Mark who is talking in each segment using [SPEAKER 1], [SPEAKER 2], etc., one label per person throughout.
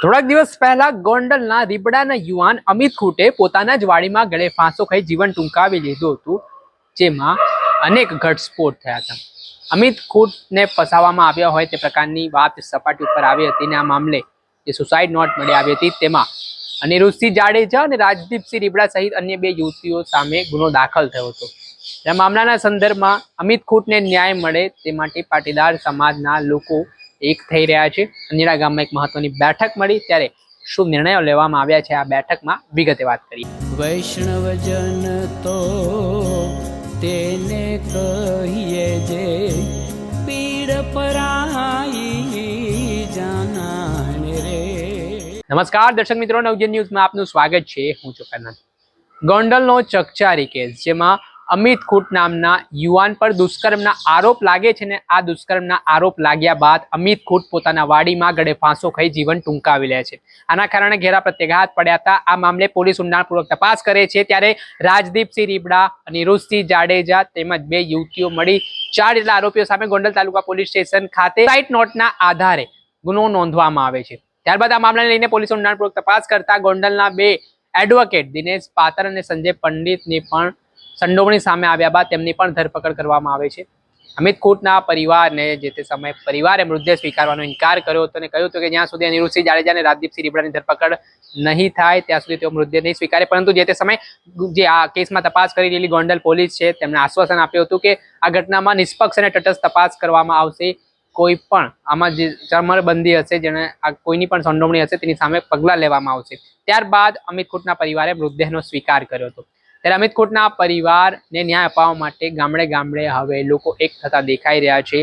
[SPEAKER 1] થોડાક દિવસ પહેલા ગોંડલના રીબડાના યુવાન અમિત ખૂટે પોતાના જ વાડીમાં ગળે ફાંસો ખાઈ જીવન ટૂંકાવી લીધું હતું, જેમાં અનેક ઘટસ્ફોટ થયા હતા. અમિત ખૂટને ફસાવવામાં આવ્યા હોય તે પ્રકારની વાત સપાટી ઉપર આવી હતી અને આ મામલે જે સુસાઇડ નોટ મળી આવી હતી તેમાં અનિરુદ્ધસિંહ જાડેજા અને રાજદીપસિંહ રીબડા સહિત અન્ય બે યુવતીઓ સામે ગુનો દાખલ થયો હતો. આ મામલાના સંદર્ભમાં અમિત ખૂટને ન્યાય મળે તે માટે પાટીદાર સમાજના લોકો એક થઈ રહ્યા છે. અંજણા ગામમાં એક મહત્વની બેઠક મળી. ત્યારે શું નિર્ણયો લેવામાં આવ્યા છે આ બેઠકમાં? વિગતે વાત કરી
[SPEAKER 2] વૈષ્ણવજન તો તેને કહીએ જે પીડ પરાઈ જાનાને રે.
[SPEAKER 1] નમસ્કાર દર્શક મિત્રો. નવજન ન્યૂઝમાં આપનું સ્વાગત છે. હું છું ગોંડલનો ચકચારી કેસ જેમાં અમિત ખૂટ નામના યુવાન પર દુષ્કર્મના આરોપ લાગે છે ને આ દુષ્કર્મના આરોપ લાગ્યા બાદ અમિત ખૂટ પોતાના વાડીમાં ગળે ફાંસો ખાઈ જીવન ટૂંકાવી લે છે. આના કારણે ઘેરા પ્રત્યાઘાત પડ્યા હતા. આ મામલે પોલીસ ઊંડાણપૂર્વક તપાસ કરે છે. ત્યારે રાજદીપસિંહ રીબડા નિરુજસિંહ જાડેજા તેમજ બે યુવતીઓ મળી ચાર જેટલા આરોપીઓ સામે ગોંડલ તાલુકા પોલીસ સ્ટેશન ખાતે સાઇટ નોટના આધારે ગુનો નોંધવામાં આવે છે. ત્યારબાદ આ મામલાને લઈને પોલીસ ઊંડાણપૂર્વક તપાસ કરતા ગોંડલના બે એડવોકેટ દિનેશ પાતર અને સંજય પંડિતની પણ સંડોવણી સામે આવ્યા બાદ તેમની પણ ધરપકડ કરવામાં આવે છે. અમિત ખૂટના પરિવારને જે તે સમયે પરિવારે મૃતદેહ સ્વીકારવાનો ઇનકાર કર્યો હતો અને કહ્યું હતું કે જ્યાં સુધી અનિરુદ્ધસિંહ જાડેજા અને રાજદીપસિંહ રીબડાની ધરપકડ નહીં થાય, ત્યાં સુધી તેઓ મૃતદેહ નહીં સ્વીકારે. પરંતુ જે તે સમયે જે આ કેસમાં તપાસ કરી રહેલી ગોંડલ પોલીસ છે, તેમણે આશ્વાસન આપ્યું હતું કે આ ઘટનામાં નિષ્પક્ષ અને તટસ્થ તપાસ કરવામાં આવશે. કોઈ પણ આમાં જે ચરમરબંધી હશે જેને આ કોઈની પણ સંડોવણી હશે, તેની સામે પગલાં લેવામાં આવશે. ત્યારબાદ અમિત ખૂટના પરિવારે મૃતદેહનો સ્વીકાર કર્યો હતો. ત્યારે અમિત ખોટના પરિવારને ન્યાય અપાવવા માટે ગામડે ગામડે હવે લોકો એક થતા દેખાઈ રહ્યા છે.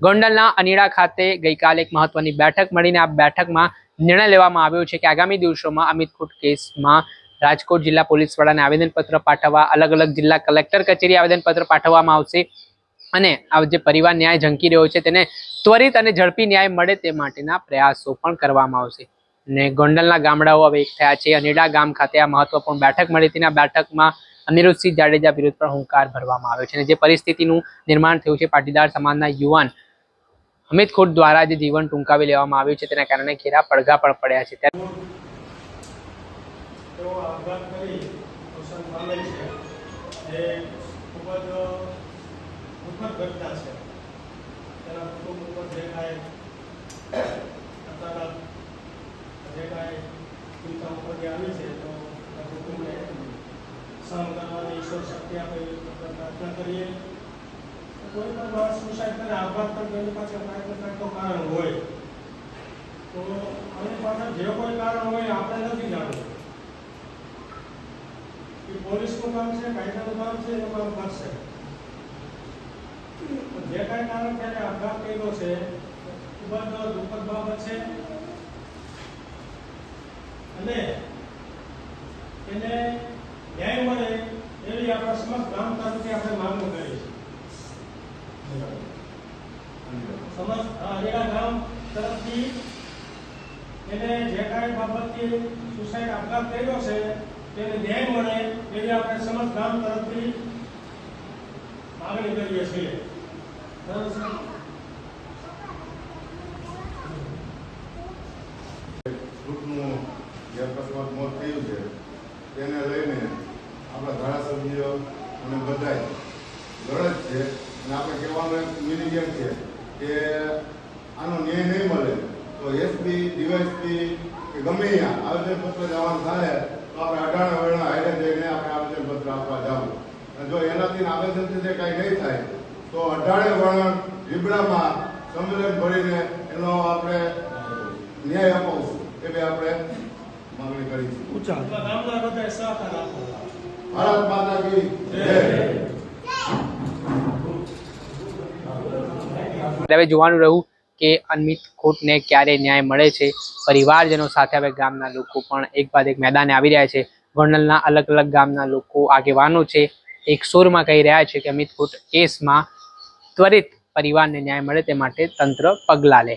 [SPEAKER 1] ગોંડલના અનીડા ખાતે ગઈકાલે એક મહત્વની બેઠક મળીને આ બેઠકમાં નિર્ણય લેવામાં આવ્યો છે કે આગામી દિવસોમાં અમિત ખોટ કેસમાં રાજકોટ જિલ્લા પોલીસ વડાને આવેદનપત્ર પાઠવવા, અલગ અલગ જિલ્લા કલેક્ટર કચેરી આવેદનપત્ર પાઠવવામાં આવશે અને આ જે પરિવાર ન્યાય ઝંકી રહ્યો છે તેને ત્વરિત અને ઝડપી ન્યાય મળે તે માટેના પ્રયાસો પણ કરવામાં આવશે. ને ગોંડલના ગામડાઓ હવે એક થયા છે. અનેડા ગામ ખાતે આ મહત્વપૂર્ણ બેઠક મળી હતી આ બેઠકમાં અનિરુદ્ધસિંહ જાડેજા વિરુદ્ધ પણ હુંકાર ભરવામાં આવ્યો છે અને જે પરિસ્થિતિનું નિર્માણ થયું છે પાટીદાર સમાજના યુવાન અમિત ખોટ દ્વારા જે જીવન ટૂંકાવી લેવામાં આવ્યું છે તેના કારણે ઘેરા પડઘા પણ પડ્યા છે. ત્યારે
[SPEAKER 3] જે કાંઈ ચિંતા ઉપરથી આવી છે, તો સહન કરવાની ઈશ્વર શક્તિ પ્રાર્થના કરીએ. કોઈ પણ માણસ સુસાઇડ કરે આપઘાત કરે તો પાછળ કાંઈક ને કાંઈક કારણ હોય. તો આની પાછળ જે કોઈ કારણ હોય આપણે નથી જાણવું. એ પોલીસનું કામ છે, કાયદાનું કામ છે, એનું કામ જે કાંઈ કારણ એને આપઘાત કર્યો છે ખૂબ જ દુઃખદ બાબત છે. અને એને ન્યાય મળે એવી આપણા સમસ્ત ગામ તરફથી આપણે માંગ કરી છે સમસ્ત અરેડા ગામ તરફથી એને જે કાંઈ બાબતથી સુસાઇડ આપઘાત કર્યો છે, તેને ન્યાય મળે એવી આપણે સમસ્ત ગામ તરફથી માગણી કરીએ છીએ. બરાબર છે
[SPEAKER 4] ગ્રુપનું જે અકસ્માત મોત થયું છે તેને લઈને આપણા ધારાસભ્યો અને બધાય લડત છે. અને આપણે કહેવાનું એક મિનિંગ છે કે આનો ન્યાય નહીં મળે તો એસપી ડીવાયસપી કે ગમે ત્યાં આવેદનપત્ર જવાનું થાય તો આપણે અઢાર વેળા હાઈડે જઈને આપણે આવેદનપત્ર આપવા જવું. અને જો એનાથી આવેદનથી જે કાંઈ નહીં થાય તો અઢારે વર્ણ રીબડામાં સંમેલન ભરીને એનો આપણે ન્યાય અપાવશું. એવી આપણે માંગણી કરી છે.
[SPEAKER 3] ગામના બધાએ સહકાર આપો
[SPEAKER 4] ભારત માતા કી જય.
[SPEAKER 1] હવે જોવાનું રહ્યું કે અમિત ખોટને ક્યારે ન્યાય મળે છે. પરિવારજનો સાથે હવે ગામના લોકો પણ એક બાદ એક મેદાને આવી રહ્યા છે. વર્ણલના અલગ અલગ ગામના લોકો આગેવાનો છે. એક સોરમાં કહી રહ્યા છે કે અમિત ખોટ કેસમાં ત્વરિત પરિવારને ન્યાય મળે તે માટે તંત્ર પગલાં લે.